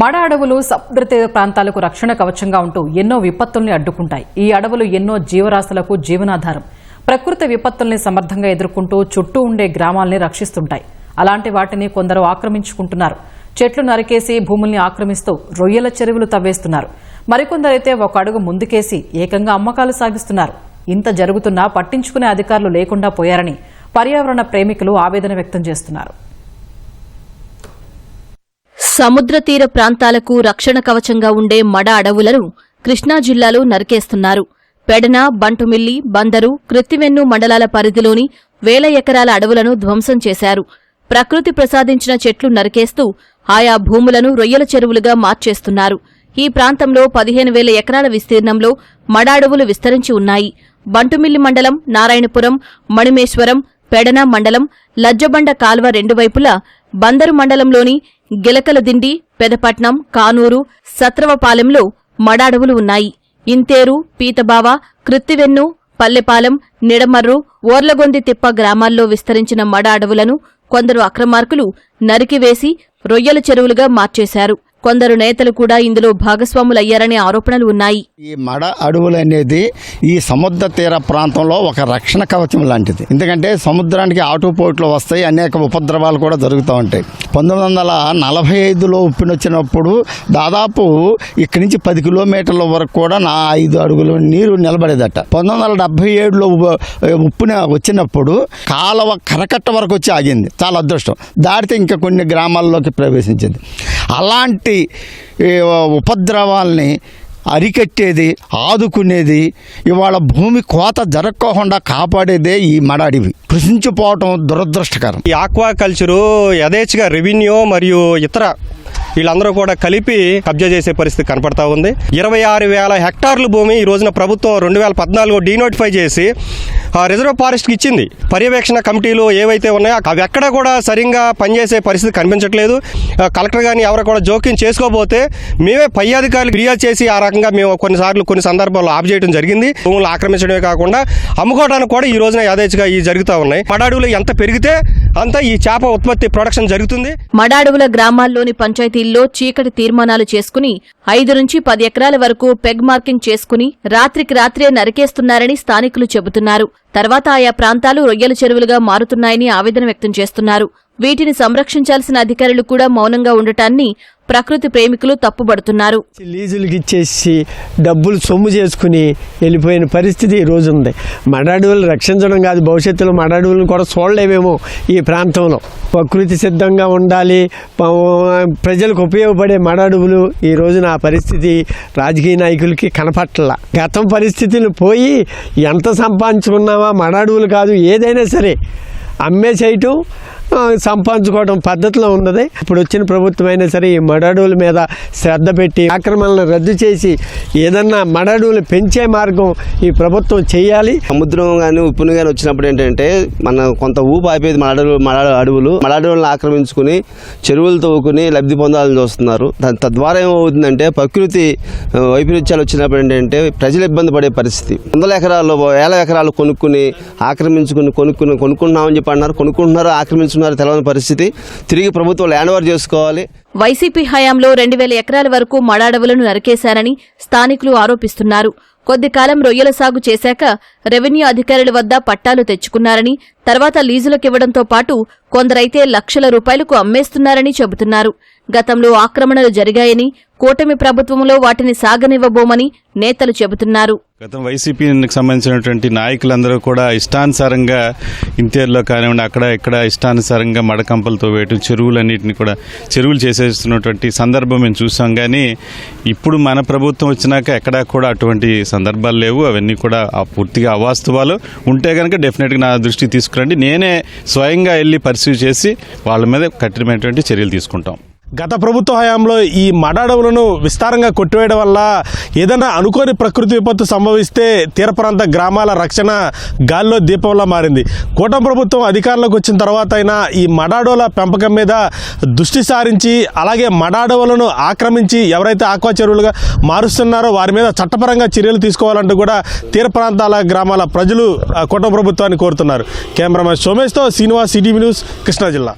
మడ అడవులు సముద్ర తీర ప్రాంతాలకు రక్షణ కవచంగా ఉంటూ ఎన్నో విపత్తుల్ని అడ్డుకుంటాయి. ఈ అడవులు ఎన్నో జీవరాశులకు జీవనాధారం. ప్రకృతి విపత్తుల్ని సమర్థంగా ఎదుర్కొంటూ చుట్టూ ఉండే గ్రామాల్ని రక్షిస్తుంటాయి. అలాంటి వాటిని కొందరు ఆక్రమించుకుంటున్నారు. చెట్లు నరికేసి భూముల్ని ఆక్రమిస్తూ రొయ్యల చెరువులు తవ్వేస్తున్నారు. మరికొందరైతే ఒక అడుగు ముందుకేసి ఏకంగా అమ్మకాలు సాగిస్తున్నారు. ఇంత జరుగుతున్నా పట్టించుకునే అధికారులు లేకుండా పోయారని పర్యావరణ ప్రేమికులు ఆవేదన వ్యక్తం చేస్తున్నారు. సముద్ర తీర ప్రాంతాలకు రక్షణ కవచంగా ఉండే మడ అడవులను కృష్ణా జిల్లాలో నరికేస్తున్నారు. పెడన బంటుమిల్లి బందరు కృత్తివెన్ను మండలాల పరిధిలోని వేల ఎకరాల అడవులను ధ్వంసం చేశారు. ప్రకృతి ప్రసాదించిన చెట్లు నరికేస్తూ ఆయా భూములను రొయ్యల చెరువులుగా మార్చేస్తున్నారు. ఈ ప్రాంతంలో పదిహేను వేల ఎకరాల విస్తీర్ణంలో మడ అడవులు విస్తరించి ఉన్నాయి. బంటుమిల్లి మండలం నారాయణపురం మణిమేశ్వరం పెడన మండలం లజ్జబండ కాల్వ రెండు వైపులా బందరు మండలంలోని గిలకలదిండి పెదపట్నం కానూరు సత్రవపాలెంలో మడ అడవులు ఉన్నాయి. ఇంతేరు పీతబావ కృత్తివెన్ను పల్లెపాలెం నిడమర్రు ఓర్లగొంది తిప్ప గ్రామాల్లో విస్తరించిన మడ అడవులను కొందరు అక్రమార్కులు నరికివేసి రొయ్యల చెరువులుగా మార్చేశారు. కొందరు నేతలు కూడా ఇందులో భాగస్వాములయ్యారనే ఆరోపణలు ఉన్నాయి. ఈ మడ అడవులు అనేది ఈ సముద్ర తీర ప్రాంతంలో ఒక రక్షణ కవచం లాంటిది. ఎందుకంటే సముద్రానికి ఆటుపోట్లు వస్తాయి అనేక ఉపద్రవాలు కూడా జరుగుతూ ఉంటాయి. పంతొమ్మిది వందల నలభై ఐదులో ఉప్పినొచ్చినప్పుడు దాదాపు ఇక్కడి నుంచి పది కిలోమీటర్ల వరకు కూడా నా ఐదు అడుగులు నీరు నిలబడేదట. పంతొమ్మిది వందల డెబ్బై ఏడులో ఉప్పున వచ్చినప్పుడు కాలవ కరకట్ట వరకు వచ్చి ఆగింది. చాలా అదృష్టం. దాటితే ఇంకా కొన్ని గ్రామాల్లోకి ప్రవేశించింది. అలాంటి ఉపద్రవాల్ని అరికట్టేది ఆదుకునేది ఇవాళ భూమి కోత జరగకోకుండా కాపాడేదే ఈ మడ అడవి. కృషించిపోవటం దురదృష్టకరం. ఈ ఆక్వా కల్చరు యథేచ్ఛగా రెవెన్యూ మరియు ఇతర వీళ్ళందరూ కూడా కలిపి కబ్జా చేసే పరిస్థితి కనపడతా ఉంది. ఇరవై ఆరు వేల హెక్టార్ల భూమి ఈ రోజున ప్రభుత్వం రెండు వేల పద్నాలుగు డీనోటిఫై చేసి రిజర్వ్ ఫారెస్ట్కి ఇచ్చింది. పర్యవేక్షణ కమిటీలు ఏవైతే ఉన్నాయో అవి ఎక్కడ కూడా సరిగ్గా పనిచేసే పరిస్థితి కనిపించట్లేదు. కలెక్టర్ కానీ ఎవరు కూడా జోక్యం చేసుకోబోతే మేమే పై అధికారులు ఫిర్యాదు చేసి ఆ రకంగా మేము కొన్నిసార్లు కొన్ని సందర్భాల్లో ఆఫ్ చేయడం జరిగింది. భూములు ఆక్రమించడమే కాకుండా అమ్ముకోవడానికి కూడా ఈ రోజున యాదేచ్గా ఈ జరుగుతూ ఉన్నాయి. పడాడులు ఎంత పెరిగితే అంత ఈ చేప ఉత్పత్తి ప్రొడక్షన్ జరుగుతుంది. మడాడుగుల గ్రామాల్లోని పంచాయతీల్లో చీకటి తీర్మానాలు చేసుకుని ఐదు నుంచి పది ఎకరాల వరకు పెగ్ మార్కింగ్ చేసుకుని రాత్రికి రాత్రే నరికేస్తున్నారని స్థానికులు చెబుతున్నారు. తర్వాత ఆయా ప్రాంతాలు రొయ్యల చెరువులుగా మారుతున్నాయని ఆవేదన వ్యక్తం చేస్తున్నారు. వీటిని సంరక్షించాల్సిన అధికారులు కూడా మౌనంగా ఉండటాన్ని ప్రకృతి ప్రేమికులు తప్పుబడుతున్నారు. లీజులకి ఇచ్చేసి డబ్బులు సొమ్ము చేసుకుని వెళ్ళిపోయిన పరిస్థితి ఈరోజు ఉంది. మడాడువులు రక్షించడం కాదు భవిష్యత్తులో మడాడువులను కూడా చూడలేమేమో ఈ ప్రాంతంలో. ప్రకృతి సిద్ధంగా ఉండాలి ప్రజలకు ఉపయోగపడే మడాడువులు ఈ రోజున ఆ పరిస్థితి రాజకీయ నాయకులకి కనపట్ల. గతం పరిస్థితులు పోయి ఎంత సంపాదించుకున్నావా? మడాడువులు కాదు ఏదైనా సరే అమ్మేసేయటం చేయటం సంపాదించుకోవడం పద్ధతిలో ఉన్నది. ఇప్పుడు వచ్చిన ప్రభుత్వం అయినా సరే ఈ మడడువుల మీద శ్రద్ధ పెట్టి ఆక్రమణలను రద్దు చేసి ఏదన్నా మడడువులు పెంచే మార్గం ఈ ప్రభుత్వం చేయాలి. సముద్రం కానీ ఉప్పును కానీ వచ్చినప్పుడు ఏంటంటే మన కొంత ఊపు ఆపేది మడ మడ అడవులు. మడ అడవులను ఆక్రమించుకుని చెరువులు తవ్వుకుని లబ్ధి పొందాలని చూస్తున్నారు. దాని తద్వారా ఏమవుతుందంటే ప్రకృతి వైపరీత్యాలు వచ్చినప్పుడు ఏంటంటే ప్రజలు ఇబ్బంది పడే పరిస్థితి. వందల ఎకరాలు వేల ఎకరాలు కొనుక్కుని ఆక్రమించుకుని కొనుక్కుని కొనుక్కుంటున్నామని చెప్పి అన్నారు. కొనుక్కుంటున్నారు ఆక్రమించుకున్నారు తెలవని పరిస్థితి. తిరిగి ప్రభుత్వం ల్యాండ్ ఓవర్ చేసుకోవాలి. వైసీపీ హయాంలో రెండు వేల ఎకరాల వరకు మడాడవులను నరికేశారని స్థానికులు ఆరోపిస్తున్నారు. కొద్ది కాలం రొయ్యల సాగు చేశాక రెవెన్యూ అధికారుల వద్ద పట్టాలు తెచ్చుకున్నారని తర్వాత లీజులకివ్వడంతో పాటు కొందరైతే లక్షల రూపాయలకు అమ్మేస్తున్నారని చెబుతున్నారు. గతంలో ఆక్రమణలు జరిగాయని కూటమి ప్రభుత్వంలో వాటిని సాగనివ్వబోమని నేతలు చెబుతున్నారు. గతం వైసీపీకి సంబంధించినటువంటి నాయకులందరూ కూడా ఇష్టానుసారంగా ఇంతేర్లో కానివ్వండి అక్కడ ఇక్కడ ఇష్టానుసారంగా మడకంపలతో వేయటం చెరువులన్నింటినీ కూడా చెరువులు చేసేస్తున్నటువంటి సందర్భం మేము చూసాం. కానీ ఇప్పుడు మన ప్రభుత్వం వచ్చినాక ఎక్కడా కూడా అటువంటి సందర్భాలు లేవు. అవన్నీ కూడా పూర్తిగా అవాస్తవాలు. ఉంటే కనుక డెఫినెట్గా నా దృష్టికి తీసుకురండి. నేనే స్వయంగా వెళ్ళి పర్సీవ్ చేసి వాళ్ళ మీద కఠినమైనటువంటి చర్యలు తీసుకుంటాం. గత ప్రభుత్వ హయాంలో ఈ మడాడవులను విస్తారంగా కొట్టివేయడం వల్ల ఏదైనా అనుకోని ప్రకృతి విపత్తు సంభవిస్తే తీర ప్రాంత గ్రామాల రక్షణ గాల్లో దీపంలా మారింది. కూటమి ప్రభుత్వం అధికారంలోకి వచ్చిన తర్వాత అయినా ఈ మడాడోల పెంపకం మీద దృష్టి సారించి అలాగే మడాడవులను ఆక్రమించి ఎవరైతే ఆక్వా చెరువులుగా మారుస్తున్నారో వారి మీద చట్టపరంగా చర్యలు తీసుకోవాలంటూ కూడా తీర ప్రాంతాల గ్రామాల ప్రజలు ఆ, కూటమి ప్రభుత్వాన్ని కోరుతున్నారు. కెమెరామెన్ సోమేష్తో శ్రీనివాస్ సిటీవీ న్యూస్ కృష్ణా జిల్లా.